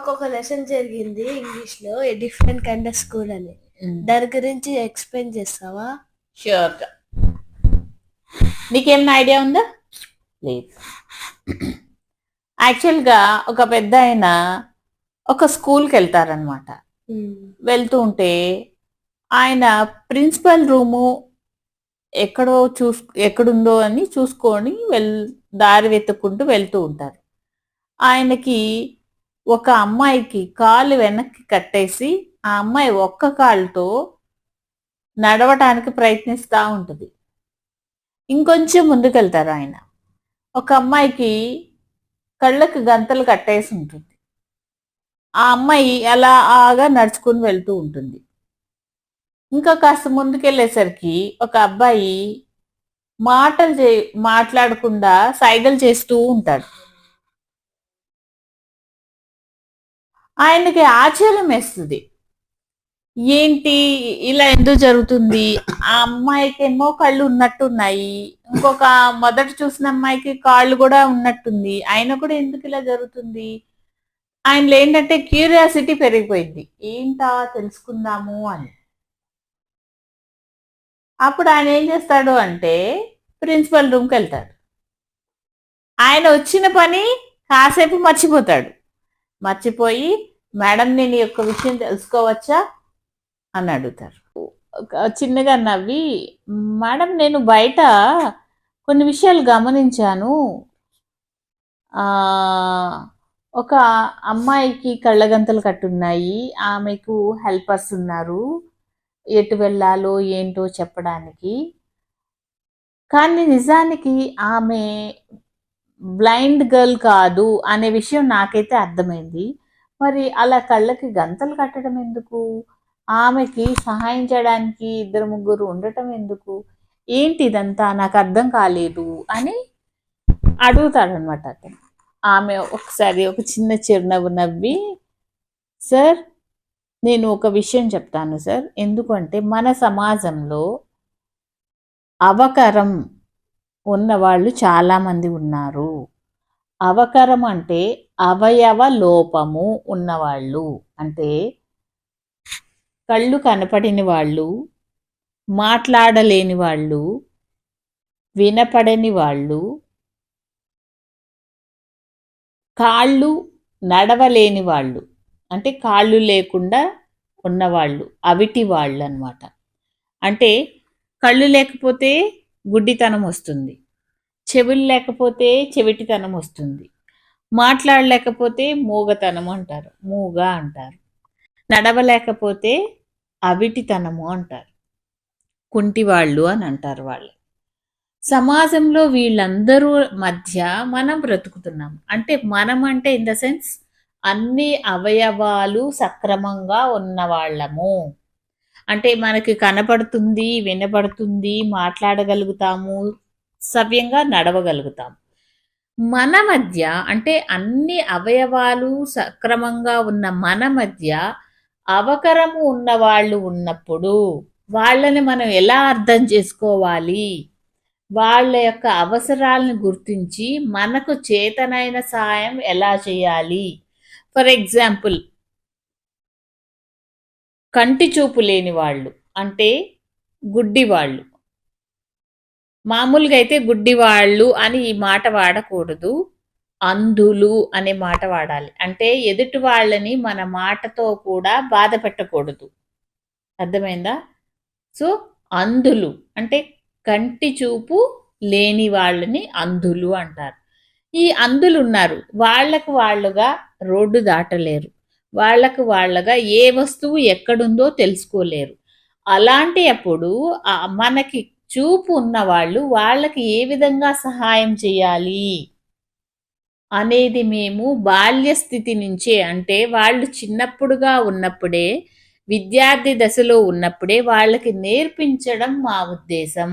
మాకు ఒక లెసన్ జరిగింది ఇంగ్లీష్లో a different kind of school అని. దాని గురించి ఎక్స్ప్లెయిన్ చేస్తావా? షూర్గా నీకేమైనా ఐడియా ఉందా? లేదు. యాక్చువల్గా ఒక పెద్ద ఆయన ఒక స్కూల్కి వెళ్తారనమాట వెళ్తూ ఉంటే ఆయన ప్రిన్సిపల్ రూము ఎక్కడో చూస్ ఎక్కడుందో అని చూసుకొని వెల్ దారి వెతుక్కుంటూ వెళ్తూ ఉంటారు. ఆయనకి ఒక అమ్మాయికి కాలు వెనక్కి కట్టేసి ఆ అమ్మాయి ఒక్క కాలుతో నడవటానికి ప్రయత్నిస్తూ ఉంటుంది. ఇంకొంచెం ముందుకెళ్తారు ఆయన. ఒక అమ్మాయికి కళ్ళకు గంతలు కట్టేసి ఉంటుంది. ఆ అమ్మాయి అలా ఆగా నడుచుకుని వెళ్తూ ఉంటుంది. ఇంకా కాస్త ముందుకెళ్ళేసరికి ఒక అబ్బాయి మాటలు చే మాట్లాడకుండా సైగలు చేస్తూ ఉంటాడు. ఆయనకి ఆశ్చర్యం వేస్తుంది. ఏంటి? ఇలా ఎందుకు జరుగుతుంది? ఆ అమ్మాయికి ఏమో కళ్ళు ఉన్నట్టున్నాయి. ఇంకొక మొదట చూసిన అమ్మాయికి కాళ్ళు కూడా ఉన్నట్టుంది. ఆయన కూడా ఎందుకు ఇలా జరుగుతుంది? ఆయనలో ఏంటంటే క్యూరియాసిటీ పెరిగిపోయింది. ఏంటా తెలుసుకుందాము అని. అప్పుడు ఆయన ఏం చేస్తాడు అంటే ప్రిన్సిపల్ రూమ్కి వెళ్తాడు. ఆయన వచ్చిన పని కాసేపు మర్చిపోతాడు. మర్చిపోయి మేడం నేను ఈ యొక్క విషయం తెలుసుకోవచ్చా? అని అడుగుతారు. చిన్నగా నవ్వి మేడం నేను బయట కొన్ని విషయాలు గమనించాను. ఒక అమ్మాయికి కళ్ళగంతలు కట్టున్నాయి. ఆమెకు హెల్పర్స్ ఉన్నారు. ఎటు వెళ్ళాలో ఏంటో చెప్పడానికి. కానీ నిజానికి ఆమె బ్లైండ్ గర్ల్ కాదు అనే విషయం నాకైతే అర్థమైంది. మరి అలా కళ్ళకి గంతలు కట్టడం ఎందుకు? ఆమెకి సహాయం చేయడానికి ఇద్దరు ముగ్గురు ఉండటం ఎందుకు? ఏంటి ఇదంతా? నాకు అర్థం కాలేదు అని అడుగుతాడనమాట అతను. ఆమె ఒకసారి ఒక చిన్న చిరునవ్వు నవ్వి సార్ నేను ఒక విషయం చెప్తాను సార్. ఎందుకంటే మన సమాజంలో అవకరం ఉన్నవాళ్ళు చాలామంది ఉన్నారు. అవకరం అంటే అవయవ లోపము ఉన్నవాళ్ళు. అంటే కళ్ళు కనపడిన వాళ్ళు మాట్లాడలేని వాళ్ళు వినపడని వాళ్ళు కాళ్ళు నడవలేని వాళ్ళు. అంటే కాళ్ళు లేకుండా ఉన్నవాళ్ళు అవిటి వాళ్ళు అనమాట అంటే కళ్ళు లేకపోతే గుడ్డితనం వస్తుంది. చెవులు లేకపోతే చెవిటితనం వస్తుంది. మాట్లాడలేకపోతే మూగతనం అంటారు. మూగ అంటారు. నడవలేకపోతే అవిటితనము అంటారు. కుంటివాళ్ళు అని అంటారు వాళ్ళు. సమాజంలో వీళ్ళందరూ మధ్య మనం బ్రతుకుతున్నాం అంటే మనం అంటే ఇన్ ద సెన్స్ అన్ని అవయవాలు సక్రమంగా ఉన్నవాళ్ళము. అంటే మనకి కనపడుతుంది వినపడుతుంది మాట్లాడగలుగుతాము సవ్యంగా నడవగలుగుతాం. మన మధ్య అంటే అన్ని అవయవాలు సక్రమంగా ఉన్న మన మధ్య అవకరము ఉన్న వాళ్ళు ఉన్నప్పుడు వాళ్ళని మనం ఎలా అర్థం చేసుకోవాలి? వాళ్ళ యొక్క అవసరాలను గుర్తించి మనకు చేతనైన సహాయం ఎలా చేయాలి? ఫర్ ఎగ్జాంపుల్ కంటి చూపు లేని వాళ్ళు అంటే గుడ్డి వాళ్ళు మామూలుగా అయితే గుడ్డి వాళ్ళు అని ఈ మాట వాడకూడదు. అంధులు అనే మాట వాడాలి. అంటే ఎదుటి వాళ్ళని మన మాటతో కూడా బాధ పెట్టకూడదు అర్థమైందా? సో అంధులు అంటే కంటి చూపు లేని వాళ్ళని అంధులు అంటారు. ఈ అంధులు ఉన్నారు వాళ్ళకు వాళ్ళుగా రోడ్డు దాటలేరు. వాళ్ళకు వాళ్ళగా ఏ వస్తువు ఎక్కడుందో తెలుసుకోలేరు. అలాంటి అప్పుడు మనకి చూపు ఉన్నవాళ్ళు వాళ్ళకి ఏ విధంగా సహాయం చేయాలి అనేది మేము బాల్య స్థితి నుంచే అంటే వాళ్ళు చిన్నప్పుడుగా ఉన్నప్పుడే విద్యార్థి దశలో ఉన్నప్పుడే వాళ్ళకి నేర్పించడం మా ఉద్దేశం.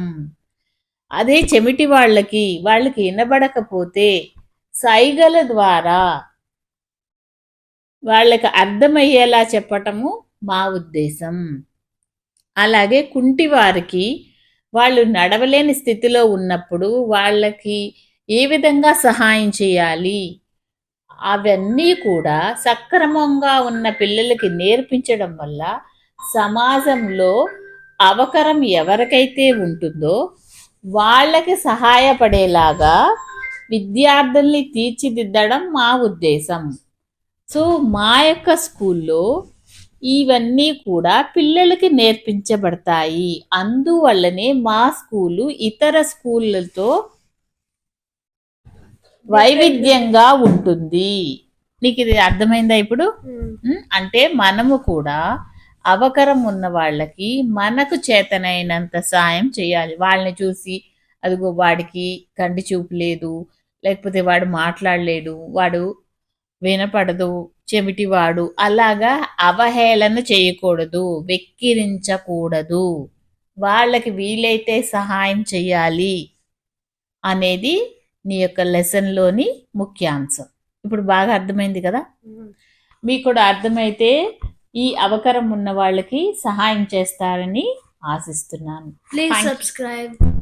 అదే చెమిటి వాళ్ళకి వాళ్ళకి వినబడకపోతే సైగల ద్వారా వాళ్ళకి అర్థమయ్యేలా చెప్పటము మా ఉద్దేశం. అలాగే కుంటి వారికి వాళ్ళు నడవలేని స్థితిలో ఉన్నప్పుడు వాళ్ళకి ఏ విధంగా సహాయం చేయాలి? అవన్నీ కూడా సక్రమంగా ఉన్న పిల్లలకి నేర్పించడం వల్ల సమాజంలో అవకరం ఎవరికైతే ఉంటుందో వాళ్ళకి సహాయపడేలాగా విద్యార్థుల్ని తీర్చిదిద్దడం మా ఉద్దేశం. సో మా యొక్క స్కూల్లో ఇవన్నీ కూడా పిల్లలకి నేర్పించబడతాయి. అందువల్లనే మా స్కూలు ఇతర స్కూళ్ళతో వైవిధ్యంగా ఉంటుంది. నీకు ఇది అర్థమైందా ఇప్పుడు? అంటే మనము కూడా అవకరం ఉన్న వాళ్ళకి మనకు చేతనైనంత సాయం చేయాలి. వాళ్ళని చూసి అదిగో వాడికి కంటి చూపు లేదు లేకపోతే వాడు మాట్లాడలేడు వాడు వినపడదు చెవిటివాడు అలాగా అవహేళన చేయకూడదు వెక్కిరించకూడదు వాళ్ళకి వీలైతే సహాయం చేయాలి అనేది నీ యొక్క లెసన్లోని ముఖ్యాంశం ఇప్పుడు బాగా అర్థమైంది కదా. మీకు కూడా అర్థమైతే ఈ అవకరం ఉన్న వాళ్ళకి సహాయం చేస్తారని ఆశిస్తున్నాను you. subscribe.